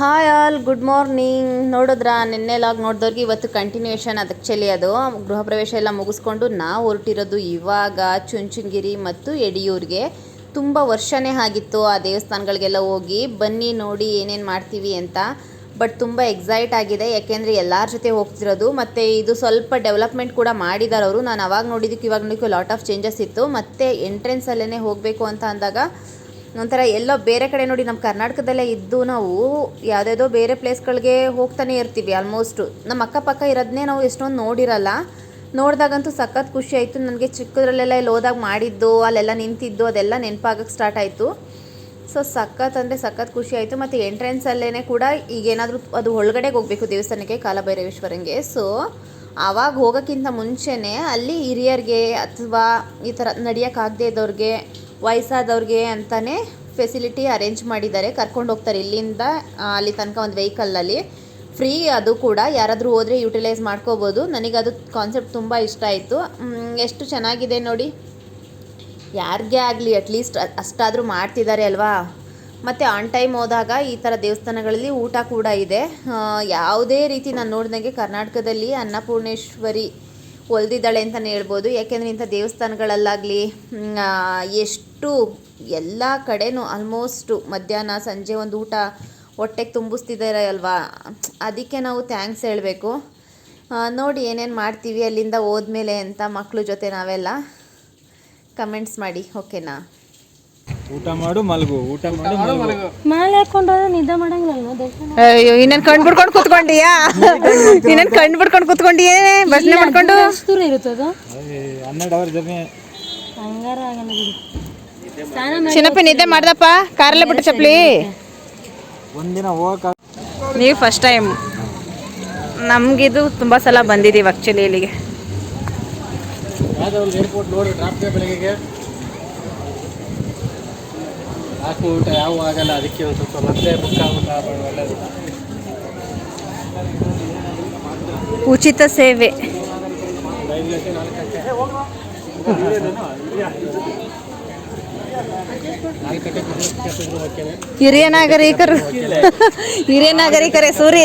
Hi all good morning ನೋಡಿದ್ರಾ, ನಿನ್ನೆ log ನೋಡಿದವ್ರಿಗೆ ಇವತ್ತು ಕಂಟಿನ್ಯೂಯೇಷನ್ ಅದಕ್ಕೆ ಚೆಲ್ಲಿ ಅದು. ಗೃಹ ಪ್ರವೇಶ ಎಲ್ಲ ಮುಗಿಸ್ಕೊಂಡು ನಾವು ಹೊರಟಿರೋದು ಇವಾಗ ಚುಂಚುಂಗಿರಿ ಮತ್ತು ಯಡಿಯೂರಿಗೆ ತುಂಬ ವರ್ಷನೇ ಆಗಿತ್ತು ಆ ದೇವಸ್ಥಾನಗಳಿಗೆಲ್ಲ ಹೋಗಿ. ಬನ್ನಿ ನೋಡಿ ಏನೇನು ಮಾಡ್ತೀವಿ ಅಂತ. ಬಟ್ ತುಂಬ ಎಕ್ಸೈಟ್ ಆಗಿದೆ. ಯಾಕೆಂದರೆ ಎಲ್ಲರ ಜೊತೆ ಹೋಗ್ತಿರೋದು. ಮತ್ತು ಇದು ಸ್ವಲ್ಪ ಡೆವಲಪ್ಮೆಂಟ್ ಕೂಡ ಮಾಡಿದ್ದಾರೆ ಅವರು. ನಾನು ಅವಾಗ ನೋಡಿದ್ದಕ್ಕೆ ಇವಾಗ ನೋಡೋಕ್ಕೆ ಲಾಟ್ ಆಫ್ ಚೇಂಜಸ್ ಇತ್ತು. ಮತ್ತು ಎಂಟ್ರೆನ್ಸಲ್ಲೇ ಹೋಗಬೇಕು ಅಂತ ಅಂದಾಗ ಒಂಥರ ಎಲ್ಲೋ ಬೇರೆ ಕಡೆ ನೋಡಿ ನಮ್ಮ ಕರ್ನಾಟಕದಲ್ಲೇ ಇದ್ದು ನಾವು ಯಾವುದ್ಯಾವುದೋ ಬೇರೆ ಪ್ಲೇಸ್ಗಳಿಗೆ ಹೋಗ್ತಾನೆ ಇರ್ತೀವಿ ಆಲ್ಮೋಸ್ಟು. ನಮ್ಮ ಅಕ್ಕಪಕ್ಕ ಇರೋದನ್ನೇ ನಾವು ಎಷ್ಟೊಂದು ನೋಡಿರಲ್ಲ. ನೋಡಿದಾಗಂತೂ ಸಖತ್ ಖುಷಿ ಆಯಿತು. ನನಗೆ ಚಿಕ್ಕದ್ರಲ್ಲೆಲ್ಲ ಇಲ್ಲಿ ಹೋದಾಗ ಮಾಡಿದ್ದು, ಅಲ್ಲೆಲ್ಲ ನಿಂತಿದ್ದು, ಅದೆಲ್ಲ ನೆನಪಾಗಕ್ಕೆ ಸ್ಟಾರ್ಟ್ ಆಯಿತು. ಸೊ ಸಖತ್ ಅಂದರೆ ಸಖತ್ ಖುಷಿ ಆಯಿತು. ಮತ್ತು ಎಂಟ್ರೆನ್ಸಲ್ಲೇ ಕೂಡ ಈಗೇನಾದರೂ ಅದು ಒಳಗಡೆಗೆ ಹೋಗಬೇಕು ದೇವಸ್ಥಾನಕ್ಕೆ ಕಾಲಭೈರವೇಶ್ವರಂಗೆ. ಸೊ ಆವಾಗ ಹೋಗೋಕ್ಕಿಂತ ಮುಂಚೆನೇ ಅಲ್ಲಿ ಹಿರಿಯರಿಗೆ ಅಥವಾ ಈ ಥರ ನಡೆಯೋಕ್ಕಾಗದೇ ಇದ್ದವ್ರಿಗೆ ವಯಸ್ಸಾದವ್ರಿಗೆ ಅಂತಲೇ ಫೆಸಿಲಿಟಿ ಅರೇಂಜ್ ಮಾಡಿದ್ದಾರೆ. ಕರ್ಕೊಂಡು ಹೋಗ್ತಾರೆ. ಇಲ್ಲಿಂದ ಅಲ್ಲಿ ತನಕ ಒಂದು ವೆಹಿಕಲಲ್ಲಿ ಫ್ರೀ ಅದು ಕೂಡ. ಯಾರಾದರೂ ಹೋದರೆ ಯುಟಿಲೈಸ್ ಮಾಡ್ಕೋಬೋದು. ನನಗದು ಕಾನ್ಸೆಪ್ಟ್ ತುಂಬ ಇಷ್ಟ ಆಯಿತು. ಎಷ್ಟು ಚೆನ್ನಾಗಿದೆ ನೋಡಿ. ಯಾರಿಗೇ ಆಗಲಿ ಅಟ್ಲೀಸ್ಟ್ ಅಷ್ಟಾದರೂ ಮಾಡ್ತಿದ್ದಾರೆ ಅಲ್ವಾ? ಮತ್ತು ಆನ್ ಟೈಮ್ ಹೋದಾಗ ಈ ಥರ ದೇವಸ್ಥಾನಗಳಲ್ಲಿ ಊಟ ಕೂಡ ಇದೆ. ಯಾವುದೇ ರೀತಿ ನಾನು ನೋಡಿದಂಗೆ ಕರ್ನಾಟಕದಲ್ಲಿ ಅನ್ನಪೂರ್ಣೇಶ್ವರಿ ಒಲ್ದಿದ್ದಾಳೆ ಅಂತಲೇ ಹೇಳ್ಬೋದು. ಯಾಕೆಂದರೆ ಇಂಥ ದೇವಸ್ಥಾನಗಳಲ್ಲಾಗಲಿ ಎಷ್ಟು ಎಲ್ಲ ಕಡೆನೂ ಆಲ್ಮೋಸ್ಟು ಮಧ್ಯಾಹ್ನ, ಸಂಜೆ ಒಂದು ಊಟ ಹೊಟ್ಟೆಗೆ ತುಂಬಿಸ್ತಿದ್ದಾರೆ ಅಲ್ವಾ? ಅದಕ್ಕೆ ನಾವು ಥ್ಯಾಂಕ್ಸ್ ಹೇಳಬೇಕು. ನೋಡಿ ಏನೇನು ಮಾಡ್ತೀವಿ ಅಲ್ಲಿಂದ ಹೋದ್ಮೇಲೆ ಅಂತ ಮಕ್ಕಳು ಜೊತೆ ನಾವೆಲ್ಲ. ಕಮೆಂಟ್ಸ್ ಮಾಡಿ ಓಕೆನಾ ಊಟ ಮಾಡು ಮಲಗು. ಊಟ ಮಾಡು ಮಲಗು. ಮಾಲೆ ಹಾಕೊಂಡ್ರೆ ನಿದ್ದೆ ಮಾಡಂಗಿಲ್ಲ ಅಯ್ಯೋ ಇನ್ನೇನ್ ಕಣ್ ಬಿಡ್ಕೊಂಡು ಕುತ್ಕೊಂಡಿಯಾ? ಇನ್ನೇನ್ ಕಣ್ ಬಿಡ್ಕೊಂಡು ಕುತ್ಕೊಂಡಿಯೇ? ಭಜನೆ ಮಾಡ್ಕೊಂಡು? ದೂರ ಇರುತ್ತದ. ಅದೇ ಹನ್ನೆರಡು ಅವರ್ ಜರ್ನಿ. ಹಂಗಾರ ಆಗಲ್ಲ ಬಿಡಿ. ಸ್ನಾನ ಮಾಡಿ ಚಿನ್ನಪ್ಪ ನಿದ್ದೆ ಮಾಡ್ದಪ್ಪ? ಕಾರಲ್ಲೇ ಬಿಟ್ಟು ಚಪ್ಪಲಿ. ಒಂದಿನ ಹೋಗಕ್ಕೆ ನೀವು ಫಸ್ಟ್ ಟೈಮ್ ನಮಗಿದು ತುಂಬ ಸಲ ಬಂದಿದ್ದೀವಿ ಆ್ಯಕ್ಚುಲಿ ಇಲ್ಲಿಗೆ. ಯಾವ್ದಾದ್ರು ಏರ್ಪೋರ್ಟ್ ನೋಡಿ ಟ್ರಾಫಿಕ್ ಬೆಳಗ್ಗೆಗೆ. ಹಾಕಿ ಊಟ ಯಾವ ಆಗಲ್ಲ ಅದಕ್ಕೆ ಒಂದು ಸ್ವಲ್ಪ ಮತ್ತೆ ಬುಕ್ ಉಚಿತ ಸೇವೆ. ಹಿರಿಯ ನಾಗರಿಕರು, ಹಿರಿಯ ನಾಗರಿಕರೇ, ಸೂರಿ.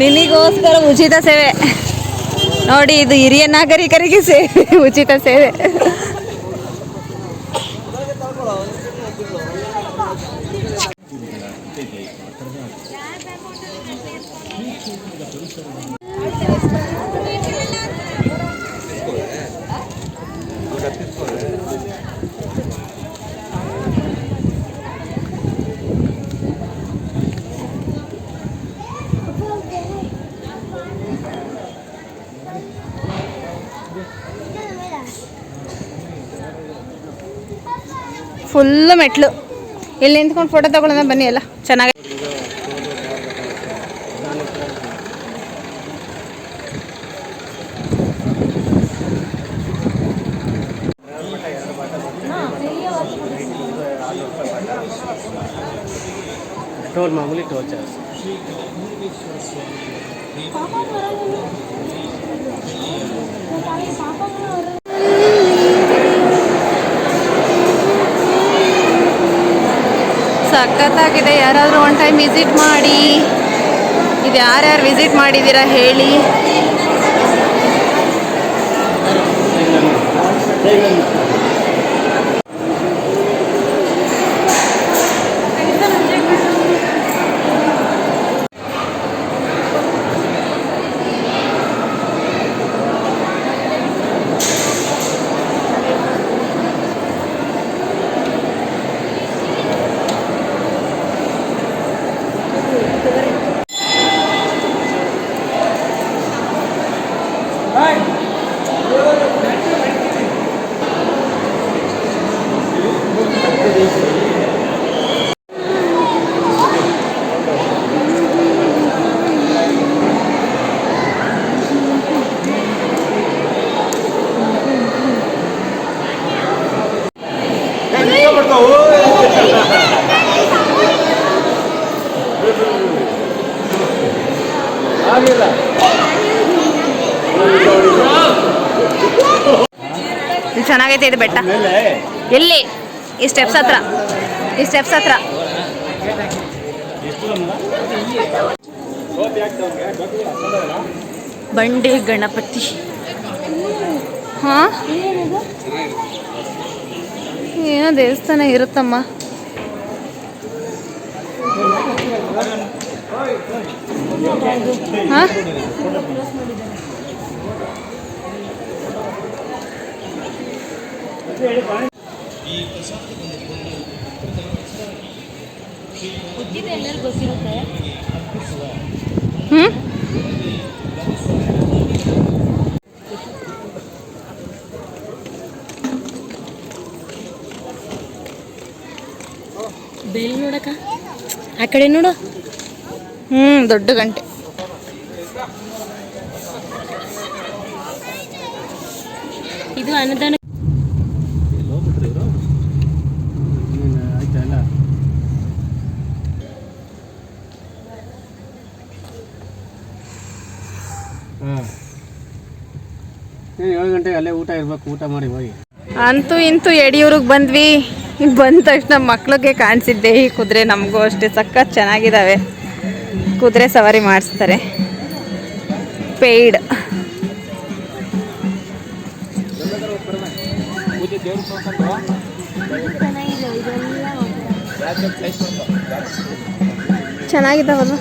ನಿನಗೋಸ್ಕರ ಉಚಿತ ಸೇವೆ. ನೋಡಿ ಇದು ಹಿರಿಯ ನಾಗರಿಕರಿಗೆ ಸೇವೆ ಉಚಿತ ಸೇವೆ. ಫುಲ್ಲು ಮೆಟ್ಲು ಇಲ್ಲಿ ನಿಂತ್ಕೊಂಡು ಫೋಟೋ ತಗೊಳ್ಳೋಣ ಬನ್ನಿ ಎಲ್ಲ ಚೆನ್ನಾಗಿ ಟೋಲ್ ಮಾಮೂಲಿ ಟೋಲ್ ಚಾರ್ಜ್ ಸಖತ್ತಾಗಿದೆ. ಯಾರಾದರೂ ಒನ್ ಟೈಮ್ ವಿಸಿಟ್ ಮಾಡಿ ಇದು ಯಾರ್ಯಾರು ವಿಸಿಟ್ ಮಾಡಿದ್ದೀರಾ ಹೇಳಿ. ಇದು ಚೆನ್ನಾಗೈತೆ ಇದು ಬೆಟ್ಟ. ಎಲ್ಲಿ ಈ ಸ್ಟೆಪ್ಸ್ ಹತ್ರ. ಈ ಸ್ಟೆಪ್ಸ್ ಹತ್ರ. ಬಂಡೆ ಗಣಪತಿ. ಹಾ? ಏನೋ ದೇವಸ್ಥಾನ ಇರುತ್ತಮ್ಮ. ಹಾ? ಬೆಲ್ ನೋಡಕ್ಕ ಆ ಕಡೆ ನೋಡು ಹ್ಮ್ ದೊಡ್ಡ ಗಂಟೆ ಇದು ಅನ್ನದಾನ ಹೋಗ್ಬಿಟ್ರಿ ಇವರು ಆಯ್ತಾ ಎಲ್ಲ ಹಾಂ ಏಳು ಗಂಟೆಗೆ ಅಲ್ಲೇ ಊಟ ಇರ್ಬೇಕು ಊಟ ಮಾಡಿ ಹೋಗಿ. ಅಂತೂ ಇಂತೂ ಯಡಿಯೂರಿಗೆ ಬಂದ್ವಿ. ಬಂದ ತಕ್ಷಣ ಮಕ್ಳಿಗೆ ಕಾಣಿಸಿದ್ದೆ ಈ ಕುದುರೆ ನಮಗೂ ಅಷ್ಟೇ ಸಖತ್ ಚೆನ್ನಾಗಿದ್ದಾವೆ ಕುದುರೆ ಸವಾರಿ ಮಾಡಿಸ್ತಾರೆ. ಪೇಯ್ಡ್. ಚೆನ್ನಾಗಿದ್ದಾವಲ್ಲ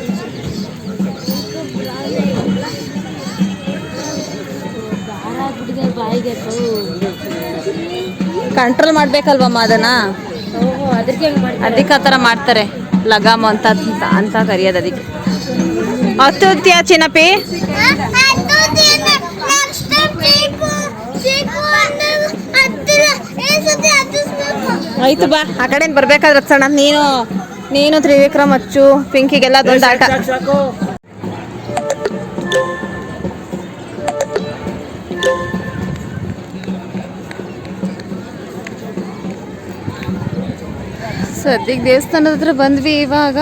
ಕಂಟ್ರೋಲ್ ಮಾಡ್ಬೇಕಲ್ವಮ್ಮ ಅದನ್ನ ಅದಕ್ಕೆ ಆ ಥರ ಮಾಡ್ತಾರೆ. ಲಗಾಮ್ ಅಂತ ಅಂತ ಕರಿಯೋದು ಅದಕ್ಕೆ. ಹೊತ್ತಿಯ ಚಿನ್ನಪ್ಪಿ? ಆಯ್ತು ಬಾ, ಆ ಕಡೆ ಬರ್ಬೇಕಾದ್ರೆ ಸಣ್ಣ ನೀನು ನೀನು ತ್ರಿವಿಕ್ರಮ್ ಅಚ್ಚು, ಪಿಂಕಿಗೆಲ್ಲ ದೊಡ್ಡ ಆಟ. ಸದ್ಯಕ್ಕೆ ದೇವಸ್ಥಾನದ ಹತ್ರ ಬಂದ್ವಿ ಇವಾಗ.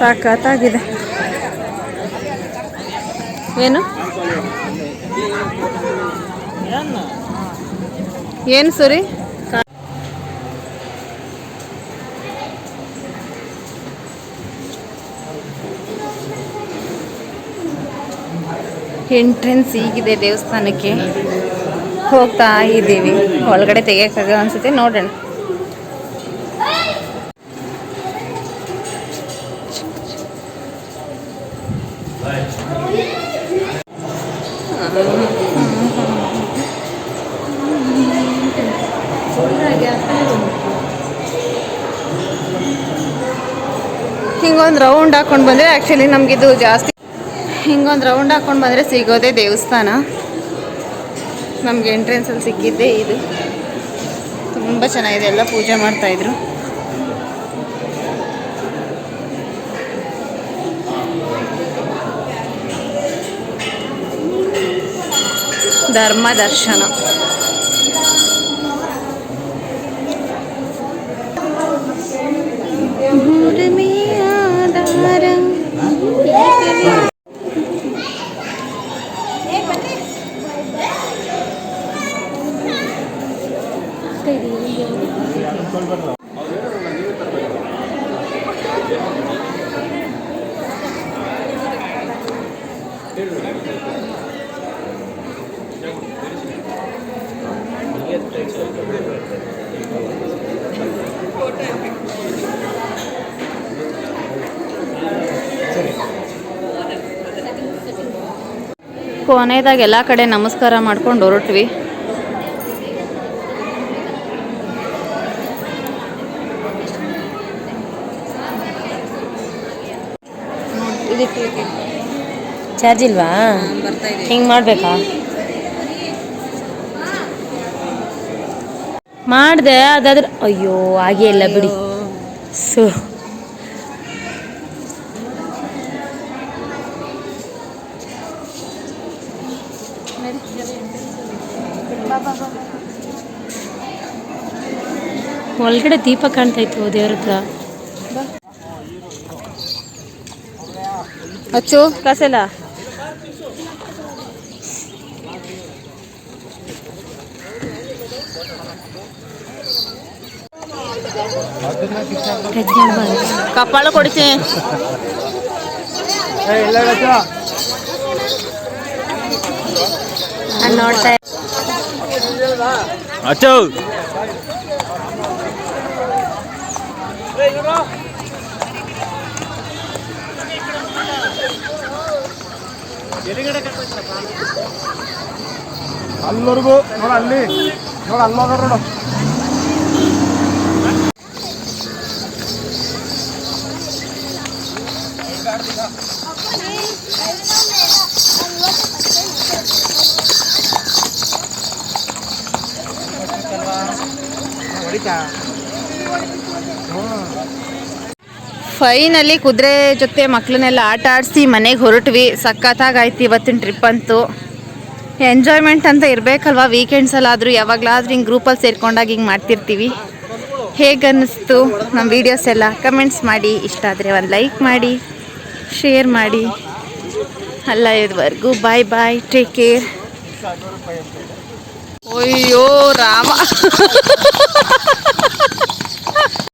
ಸಾಕತ್ತಾಗಿದೆ ಏನು? ಏನು ಸರಿ? ಎಂಟ್ರೆನ್ಸ್ ಈಗಿದೆ ದೇವಸ್ಥಾನಕ್ಕೆ. ಹೋಗ್ತಾ ಇದ್ದೀವಿ. ಒಳಗಡೆ ತೆಗಿಯೋಕ್ಕಾಗ ಅನ್ಸುತ್ತೆ, ನೋಡೋಣ. ಹಿಂಗೊಂದು ರೌಂಡ್ ಹಾಕೊಂಡು ಬಂದರೆ ಆ್ಯಕ್ಚುಲಿ ನಮಗಿದು ಜಾಸ್ತಿ. ಹಿಂಗೊಂದು ರೌಂಡ್ ಹಾಕೊಂಡು ಬಂದರೆ ಸಿಗೋದೇ ದೇವಸ್ಥಾನ. ನಮಗೆ ಎಂಟ್ರೆನ್ಸಲ್ಲಿ ಸಿಕ್ಕಿದ್ದೆ ಇದು. ತುಂಬ ಚೆನ್ನಾಗಿದೆ ಎಲ್ಲ ಪೂಜೆ ಮಾಡ್ತಾಯಿದ್ರು ಧರ್ಮ ದರ್ಶನ. ಕೊನೆಯದಾಗ ಎಲ್ಲ ಕಡೆ ನಮಸ್ಕಾರ ಮಾಡ್ಕೊಂಡು ಹೊರಟ್ವಿ. ಚಾರ್ಜ್ ಇಲ್ವಾ? ಹಿಂಗೆ ಮಾಡ್ಬೇಕಾ? ಮಾಡಿದೆ ಅದಾದ್ರೆ ಅಯ್ಯೋ, ಹಾಗೆ ಇಲ್ಲ ಬಿಡಿ. ಸೊ. ಒಳಗಡೆ ದೀಪ ಕಾಣ್ತಾ ಇತ್ತು ದೇವ್ರ ಹತ್ರ. ಅಚ್ಚು ಕಾಸೆಲ್ಲ ಕಪ್ಪಾಳ ಕೊಡಿಸಿ ನೋಡ್ತಾ ಅಚ್ಚೋ. ಅಲ್ಲಿವರೆಗೂ ನೋಡ ಅಲ್ಲಿ ನೋಡ ಅಲ್ಲೋಗ ನೋಡು ಫೈನಲಿ ಕುದುರೆ ಜೊತೆ ಮಕ್ಕಳನ್ನೆಲ್ಲ ಆಟ ಆಡಿಸಿ ಮನೆಗೆ ಹೊರಟ್ವಿ. ಸಖತ್ತಾಗಾಯ್ತು ಇವತ್ತಿನ ಟ್ರಿಪ್ ಅಂತೂ. ಎಂಜಾಯ್ಮೆಂಟ್ ಅಂತ ಇರಬೇಕಲ್ವಾ? ವೀಕೆಂಡ್ಸಲ್ಲಾದರೂ ಯಾವಾಗಲಾದ್ರೂ ಹಿಂಗೆ ಗ್ರೂಪಲ್ಲಿ ಸೇರ್ಕೊಂಡಾಗ ಹಿಂಗೆ ಮಾಡ್ತಿರ್ತೀವಿ. ಹೇಗೆ ಅನ್ನಿಸ್ತು ನಮ್ಮ ವೀಡಿಯೋಸ್ ಎಲ್ಲ? ಕಮೆಂಟ್ಸ್ ಮಾಡಿ. ಇಷ್ಟ ಆದರೆ ಒಂದು ಲೈಕ್ ಮಾಡಿ ಶೇರ್ ಮಾಡಿ. ಅಲ್ಲ, ಇದುವರೆಗೂ ಬಾಯ್ ಬಾಯ್ ಟೇಕ್ ಕೇರ್ ಅಯ್ಯೋ, ರಾಮ.